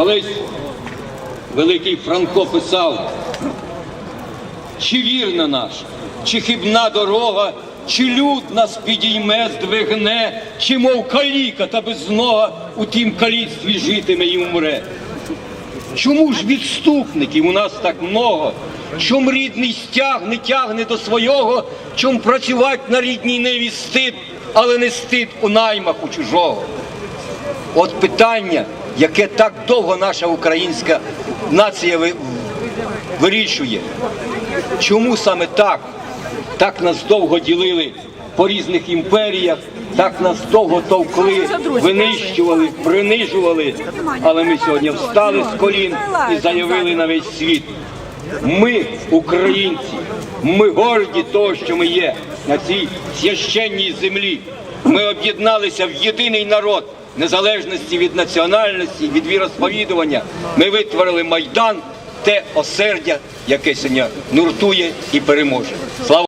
Колись великий Франко писав, чи вірна наша, чи хибна дорога, чи люд нас підійме, здвигне, чи мов каліка та без нога у тім каліцтві житиме і умре. Чому ж відступників у нас так много? Чом рідний стяг не тягне до свого, чом працювати на рідній ниві стид, але не стид у наймах у чужого? От питання, яке так довго наша українська нація вирішує. Чому саме так? Так нас довго ділили по різних імперіях, так нас довго товкли, винищували, принижували. Але ми сьогодні встали з колін і заявили на весь світ. Ми, українці, ми горді того, що ми є на цій священній землі. Ми об'єдналися в єдиний народ незалежності від національності, від віросповідування. Ми витворили майдан, те осердя, яке сьогодні нуртує і переможе. Слава!